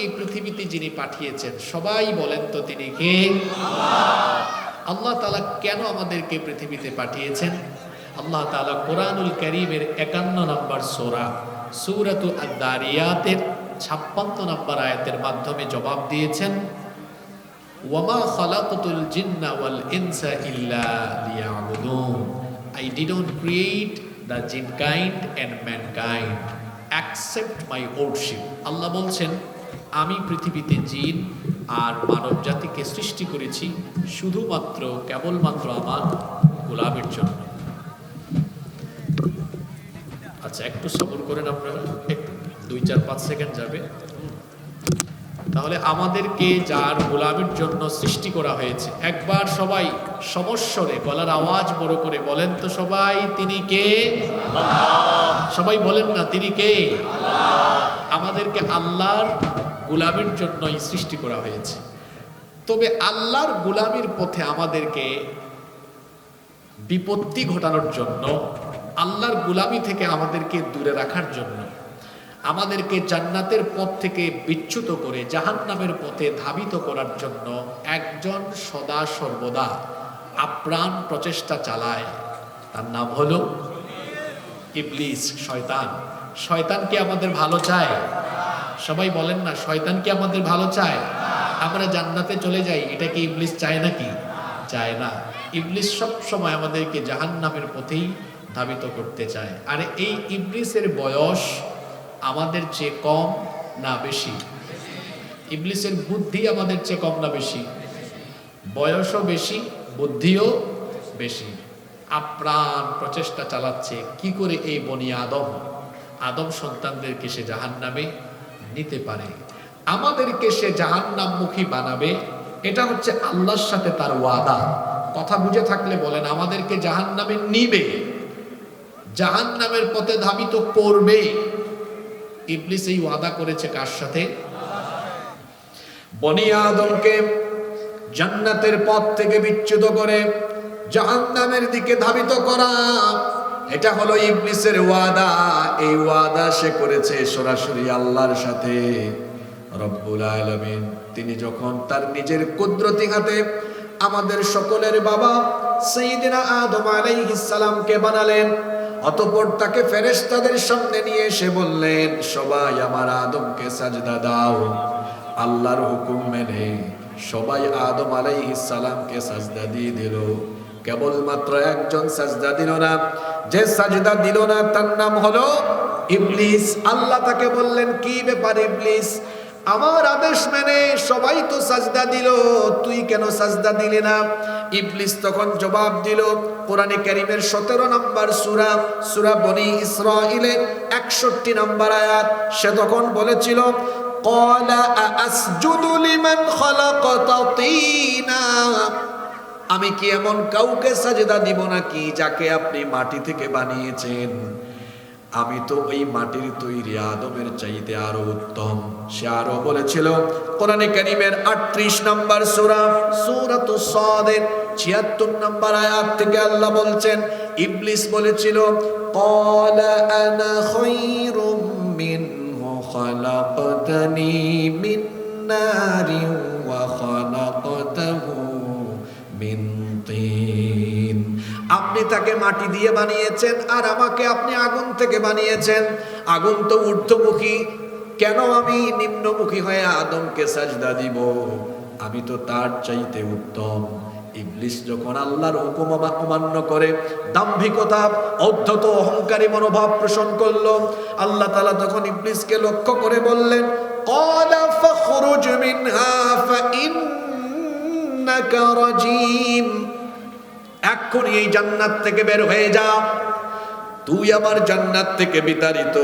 এই পৃথিবীতে যিনি পাঠিয়েছেন, সবাই বলেন তো তিনি কে? আল্লাহ তালা কেন আমাদেরকে পৃথিবীতে পাঠিয়েছেন? আল্লাহ তালা কোরআনুল করিমের একান্ন নম্বর সোরা, সূরাতু আদ-দারিয়াতের ছাপ্পান্ন নম্বর আয়াতের মাধ্যমে জবাব দিয়েছেন, ওয়ামা খালাকতুল জিন্না ওয়াল ইনসা ইল্লা লিয়াবুদুন। I didn't create the jinn kind and mankind accept my worship আল্লাহ বলছেন আমি পৃথিবীতে জিন আর মানব জাতিকে সৃষ্টি করেছি শুধুমাত্র, কেবলমাত্র আমার গোলামের জন্য। আচ্ছা একটু সবর করেন আপনারা। একটু দুই, চার, পাঁচ সেকেন্ড যাবে। তাহলে আমাদেরকে যার গোলামের জন্য সৃষ্টি করা হয়েছে, একবার সবাই সমস্বরে গলার আওয়াজ বড় করে বলেন তো সবাই, তিনি কে? সবাই বলেন না, তিনি কে? আমাদেরকে আল্লাহর গোলামের জন্যই সৃষ্টি করা হয়েছে। তবে আল্লাহর গোলামির পথে আমাদেরকে বিপত্তি ঘটানোর জন্য, আল্লাহর গোলামি থেকে আমাদেরকে দূরে রাখার জন্য, আমাদেরকে জান্নাতের পথ থেকে বিচ্যুত করে জাহান্নামের পথে ধাবিত করার জন্য একজন সদা সর্বদা আপ্রাণ প্রচেষ্টা চালায়। তার নাম হলো ইবলিস, শয়তান। শয়তান কি আমাদের ভালো চায়? সবাই বলেন না, শয়তান কি আমাদের ভালো চায়? আমরা জান্নাতে চলে যাই, এটা কি ইবলিস চায় নাকি? চায় না। ইবলিস সব সময় আমাদেরকে জাহান্নামের পথেই ধাবিত করতে চায়। আর এই ইবলিসের বয়স আমাদের চেয়ে কম না বেশি? ইবলিসের বুদ্ধি আমাদের চেয়ে কম না বেশি? বয়সও বেশি, বুদ্ধিও বেশি। আপ্রাণ প্রচেষ্টা চালাচ্ছে, কি করে এই বনি আদম? আদম সন্তানদেরকে সে জাহান নামে নিতে পারে। আমাদেরকে সে জাহান্নামমুখী বানাবে। এটা হচ্ছে আল্লাহর সাথে তার ওয়াদা। কথা বুঝে থাকলে বলেন, আমাদেরকে জাহান নামে নিবে। জাহান নামের পথে ধাবিত করবে ইবলিস এই ওয়াদা করেছে কার সাথে? বনি আদমকে জান্নাতের পথ থেকে বিচ্যুত করে জাহান্নামের দিকে ধাবিত করা। এটা হলো ইবলিসের ওয়াদা। এই ওয়াদা সে করেছে সরাসরি আল্লাহর সাথে। রব্বুল আলামিন, তিনি যখন তার নিজের কুদরতি হাতে আমাদের সকলের বাবা সাইয়েদনা আদম আলাইহিস সালামকে বানালেন, অতঃপর তাকে ফেরেশতাদের সামনে নিয়ে এসে বললেন, সবাই আমার আদমকে সাজদা দাও। আল্লাহর হুকুম মেনে সবাই আদম আলাইহিস সালামকে সাজদা দিয়ে দিল। কেবলমাত্র একজন সাজদা দিল না যে সাজদা দিল না তার নাম হলো ইবলিস আল্লাহ তাকে বললেন কি ব্যাপার ইবলিস আমার আদেশ মেনে সবাই তো সাজদা দিল তুই কেন সাজদা দিলি না ইবলিস তখন জবাব দিল কোরআনে কারিমের সতেরো নম্বর সুরা সুরা বনি ইসরাইলের একষট্টি নম্বর আয়াত সে তখন বলেছিল قال أأسجد لمن خلقت طينا আমি কি এমন কাউকে সাজদা দিব নাকি যাকে আপনি মাটি থেকে বানিয়েছেন আমি তো ওই মাটির তৈরি আদমের চাইতে আরো উত্তম সে আরো বলেছিল কোরআনে কারিমের আটত্রিশ নম্বর সুরা সুরাত সাদের ছিয়াত্তর নম্বর আয়াত থেকে আল্লাহ বলছেন ইবলিস বলেছিল قال أنا خير منه خلقتني من نار وخلقته من طين আপনি তাকে মাটি দিয়ে বানিয়েছেন আর আমাকে আপনি আগুন থেকে বানিয়েছেন আগুন তো ঊর্ধ্বমুখী কেন আমি নিম্নমুখী হয়ে আদমকে সাজদা দিব আমি তো তার চাইতে উত্তম ইবলিস যখন আল্লাহর হুকুম অমা- অমান্য করে দাম্ভিকতা অধ্যত অহংকারী মনোভাব পোষণ করলো আল্লাহ তাআলা তখন ইবলিসকে লক্ষ্য করে বললেন قال فاخرج منها ইন্নাকা এক্ষুনি এই জান্নাত থেকে বের হয়ে যা। তুই আমার জান্নাত থেকে বিতাড়িত।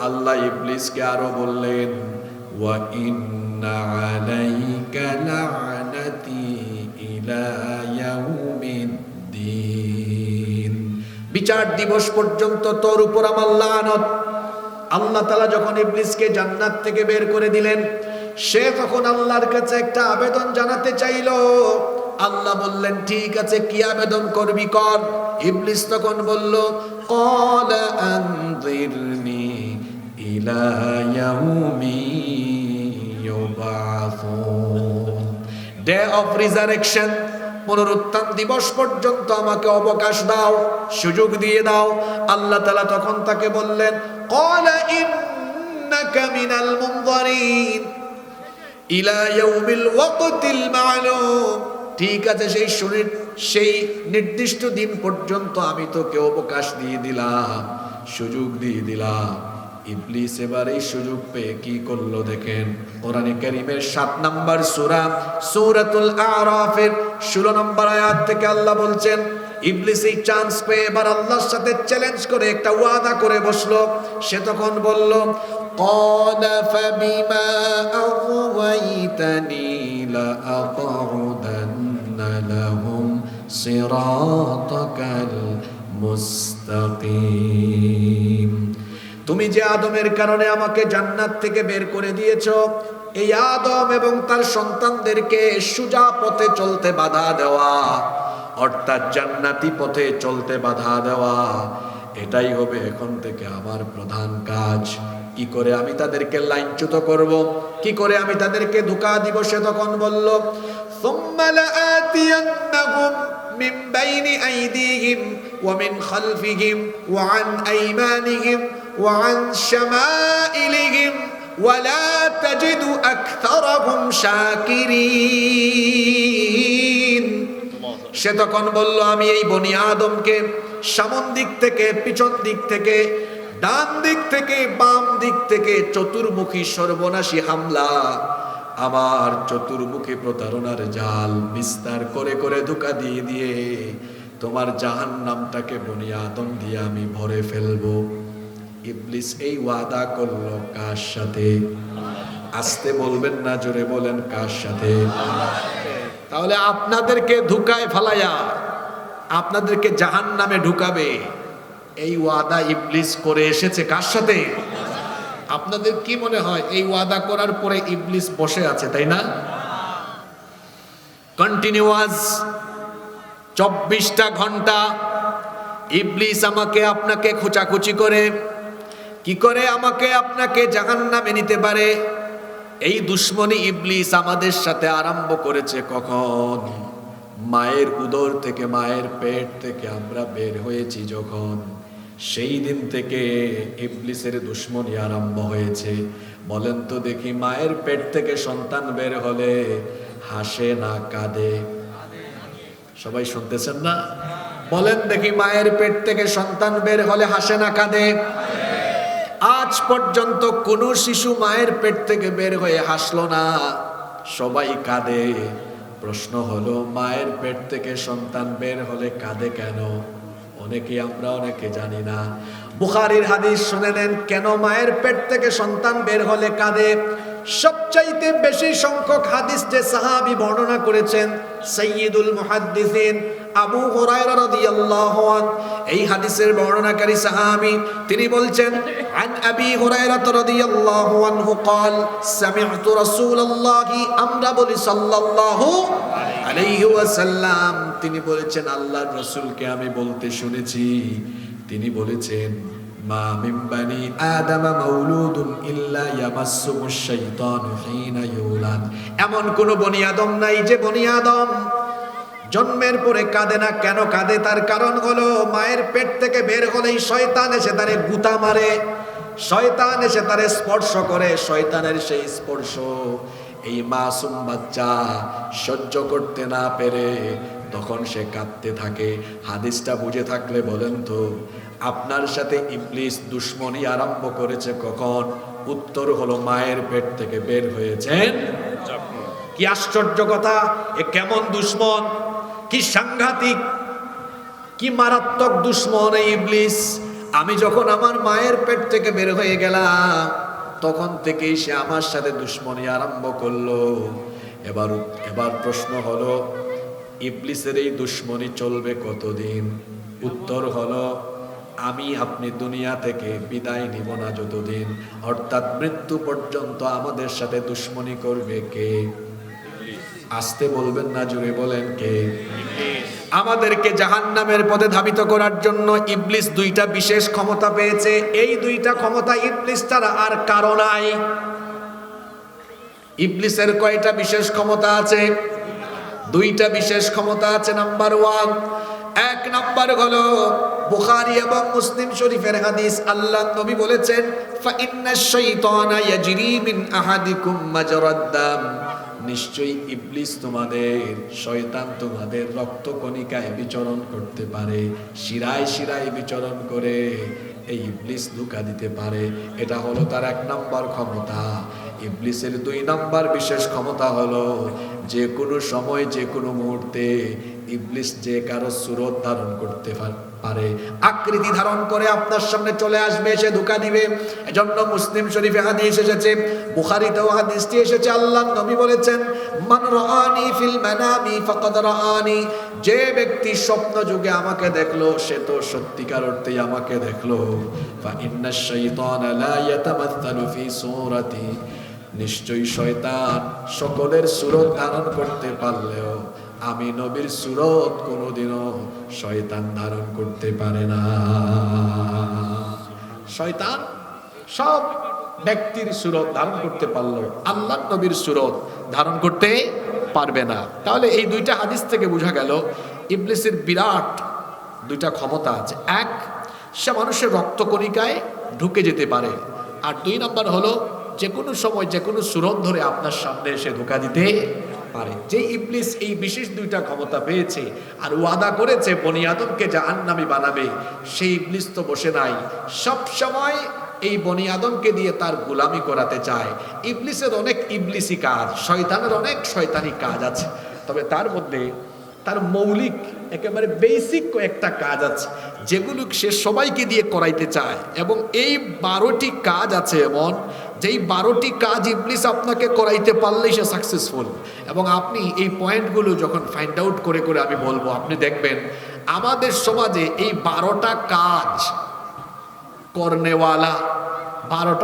আল্লাহ ইবলিসকে আরও বললেন, ওয়া ইন্না আলাইকা লা'নাতি ইলা ইয়াউমিদ্দিন। বিচার দিবস পর্যন্ত তোর উপর আমার লানত। আল্লাহ তাআলা যখন ইবলিসকে জান্নাত থেকে বের করে দিলেন সে তখন আল্লাহর কাছে একটা আবেদন জানাতে চাইল, আল্লাহ বললেন, ঠিক আছে, কি আবেদন করবি কর? ইবলিস তখন বলল, কল আনদিরনি ইলা ইয়াউমি ইউবাসুন। ডে অফ রিজারেকশন পুনরুত্থান দিবস পর্যন্ত আমাকে অবকাশ দাও, সুযোগ দিয়ে দাও। আল্লাহ তালা তখন তাকে বললেন, কল ইন্নাকা মিনাল মুনজারিন। ইলা ইয়াউমিল ওয়াকতিল ঠিক আছে, সেই শরীর, সেই নির্দিষ্ট দিন পর্যন্ত আমি তোকে অবকাশ দিয়ে দিলাম, সুযোগ দিয়ে দিলাম। ইবলিস এবার এই সুযোগ পেয়ে কি করল দেখেন? কোরআনে কারিমের সাত নম্বর সুরা, সৌরাতুল আরাফের ষোলো নম্বর আয়াত থেকে আল্লাহ বলছেন, ইবলিস এই চান্স পেয়ে এবার আল্লাহর সাথে চ্যালেঞ্জ করে একটা ওয়াদা করে বসল। সে তখন বলল কদা ফাবিমা أغويتني لأقعدن لهم صراطك المستقيم তুমি যে আদমের কারণে আমাকে জান্নাত থেকে বের করে দিয়েছ এই আদম এবং তার সন্তানদেরকে সুজা পথে চলতে বাধা দেওয়া অর্থাৎ জান্নাতি পথে চলতে বাধা দেওয়া এটাই হবে এখন থেকে আমার প্রধান কাজ কি করে আমি তাদেরকে লাইনচ্যুত করব কি করে আমি তাদেরকে ধোকা দিব সে তখন বলল ثم لآتينهم من بين أيديهم ومن خلفهم وعن أيمانهم وعن شمائلهم ولا تجد أكثرهم شاكرين সে তখন বলল আমি এই বনি আদমকে সামন দিক থেকে পিছন দিক থেকে ডান দিক থেকে, বাম দিক থেকে চতুর্মুখী সর্বনাশী হামলা। আমার চতুর্মুখী প্রতারণার জাল বিস্তার করে করে ধোকা দিয়ে দিয়ে তোমার জাহান নামটাকে বনি আদম দিয়ে আমি ভরে ফেলব। ইবলিস এই ওয়াদা করল কার সাথে? আসতে বলবেন না, জোরে বলেন কার সাথে? তাহলে আপনাদেরকে ধুকায় ফালাইয়া আপনাদেরকে জাহান নামে ঢুকাবে। এই ওয়াদা ইবলিস করে এসেছে কার সাথে? আপনাদের কি মনে হয়, এই ওয়াদা করার পরে ইবলিস বসে আছে, তাই না? কন্টিনিউয়াস চব্বিশটা ঘণ্টা ইবলিস আমাকে আপনাকে খোঁচাখুচি করে। কি করে আমাকে আপনাকে জাহান নামে নিতে পারে? এই দুশ্মনী ইবলিস আমাদের সাথে আরম্ভ করেছে কখন? মায়ের উদর থেকে, মায়ের পেট থেকে আমরা বের হয়েছি যখন। সেই দিন থেকে ইবলিসের দুশ্মনী আরম্ভ হয়েছে। বলেন তো দেখি মায়ের পেট থেকে সন্তান বের হলে হাসে না কাঁদে। সবাই শুনতেছেন না? বলেন দেখি মায়ের পেট থেকে সন্তান বের হলে হাসে না কাঁদে। আজ পর্যন্ত কোন শিশু মায়ের পেট থেকে বের হয়ে হাসলো না। সবাই কাঁদে। প্রশ্ন হলো, মায়ের পেট থেকে সন্তান বের হলে কাঁদে কেন? অনেকে আমরা অনেকে জানি না বুখারির হাদিস শুনে নেন কেন মায়ের পেট থেকে সন্তান বের হলে কাঁদে সবচাইতে বেশি সংখ্যক হাদিস যে সাহাবি বর্ণনা করেছেন সৈয়দুল মুহাদ্দিসিন আবু হুরায়রা রাদিয়াল্লাহু আন এই হাদিসের বর্ণনাকারী সাহাবী তিনি বলছেন আন আবি হুরায়রা রাদিয়াল্লাহু আনহু قال سمعت رسول الله আমরা বলি সাল্লাল্লাহু আলাইহি ওয়াসাল্লাম, তিনি বলেছেন, আল্লাহর রাসূলকে আমি বলতে শুনেছি। তিনি বলেছেন, মা মিন বানি আদম মাউলুদুন ইল্লা ইয়ামাসসুহুশ শাইতানু হিনা ইউলাদ। এমন কোন বনি আদম নাই যে বনি আদম জন্মের পরে কাঁদে না। কেন কাঁদে? তার কারণ হলো, মায়ের পেট থেকে বের হলেই শয়তান এসে তারে গুতা মারে, শয়তান এসে তারে স্পর্শ করে। শয়তানের সেই স্পর্শ এই মাসুম বাচ্চা সহ্য করতে না পেরে তখন সে কাঁদতে থাকে। হাদিসটা বুঝে থাকলে বলেন তো, আপনার সাথে ইবলিস দুশ্মনী আরম্ভ করেছে কখন? উত্তর হলো মায়ের পেট থেকে বের হয়েছেন কি আশ্চর্য কথা, এ কেমন দুশ্মন? কি সাংঘাতিক, কি মারাত্মক দুশ্মন এই ইবলিস। আমি যখন আমার মায়ের পেট থেকে বের হয়ে গেলাম তখন থেকেই সে আমার সাথে দুশ্মনী আরম্ভ করল। এবার এবার প্রশ্ন হলো, ইবলিসের এই দুশ্মনী চলবে কতদিন? উত্তর হলো, আমি আপনি দুনিয়া থেকে বিদায় নিব না যতদিন। অর্থাৎ মৃত্যু পর্যন্ত আমাদের সাথে দুশ্মনী করবে কে? আসতে বলবেন না জুড়ে বলেন কে? আমাদেরকে জাহান্নামের পথে ধাবিত করার জন্য ইবলিস দুইটা বিশেষ ক্ষমতা পেয়েছে। এই দুইটা ক্ষমতা ইবলিস ছাড়া আর কারও নাই। ইবলিসের কয়টা বিশেষ ক্ষমতা আছে? দুইটা বিশেষ ক্ষমতা আছে, নাম্বার ওয়ান। এক নাম্বার হলো বুখারী এবং মুসলিম শরীফের হাদিস। আল্লাহ নবী বলেছেন, ফা ইন্নাশ শাইতানা ইয়াজরি মিন আহাদিকুম মাজরাদ দাম। নিশ্চয়ই ইবলিস তোমাদের, শয়তান তোমাদের রক্তকণিকায় বিচরণ করতে পারে, শিরায় শিরায় বিচরণ করে এই ইবলিস ধোকা দিতে পারে। এটা হলো তার এক নম্বর ক্ষমতা। ইবলিসের দুই নাম্বার বিশেষ ক্ষমতা হলো যে কোনো সময়, যে কোনো মুহূর্তে ইবলিস যে কারও সুরত ধারণ করতে পার- পারে। আকৃতি ধারণ করে আপনার সামনে চলে আসবে, এসে ধোকা দিবে। এজন্য মুসলিম শরীফে হাদিস এসেছে, বুখারীতেও হাদিসটি এসেছে, আল্লাহ নবী বলেছেন, মান রাআনি ফিল মানামি ফাকাদ রাআনি যে ব্যক্তি স্বপ্ন যুগে আমাকে দেখল, সে তো সত্যিকার অর্থে আমাকে দেখল। ফা ইন্নাশ শাইতানা লা ইয়াতামাত্তালু ফি সূরাতি নিশ্চয়ই শয়তান সকলের সুরত ধারণ করতে পারলেও আমি নবীর সুরত কোনোদিনও শয়তান ধারণ করতে পারে না। শয়তান সব ব্যক্তির সুরত ধারণ করতে পারল আল্লাহ নবীর সুরত ধারণ করতে পারবে না। তাহলে এই দুইটা হাদিস থেকে বোঝা গেল, ইবলিসের বিরাট দুইটা ক্ষমতা আছে। এক, সে মানুষের রক্ত রক্তকণিকায় ঢুকে যেতে পারে। আর দুই নাম্বার হলো যে কোনো সময় যে কোনো সুরত ধরে আপনার সামনে এসে ধোকা দিতে পারে। যে ইবলিস এই বিশেষ দুইটা ক্ষমতা পেয়েছে আর ওয়াদা করেছে বনি আদমকে জাহান্নামী বানাবে, সেই ইবলিস তো বসে নাই। সব সময় এই বনি আদমকে দিয়ে তার গোলামি করাতে চায়। ইবলিসের অনেক ইবলিসি কাজ, শয়তানের অনেক শয়তানি কাজ আছে। তবে তার মধ্যে তার মৌলিক, একেবারে বেসিক কয়েকটা কাজ আছে, যেগুলো সে সবাইকে দিয়ে করাইতে চায়। এবং এই বারোটি কাজ আছে এমন যেই বারোটি কাজ ইবলিস আপনাকে করাইতে পারলেই সে সাকসেসফুল এবং আপনি এই পয়েন্টগুলো যখন ফাইন্ড আউট করে করে আমি বলব, আপনি দেখবেন আমাদের সমাজে এই বারোটা কাজ করনেওয়ালা, বারোটা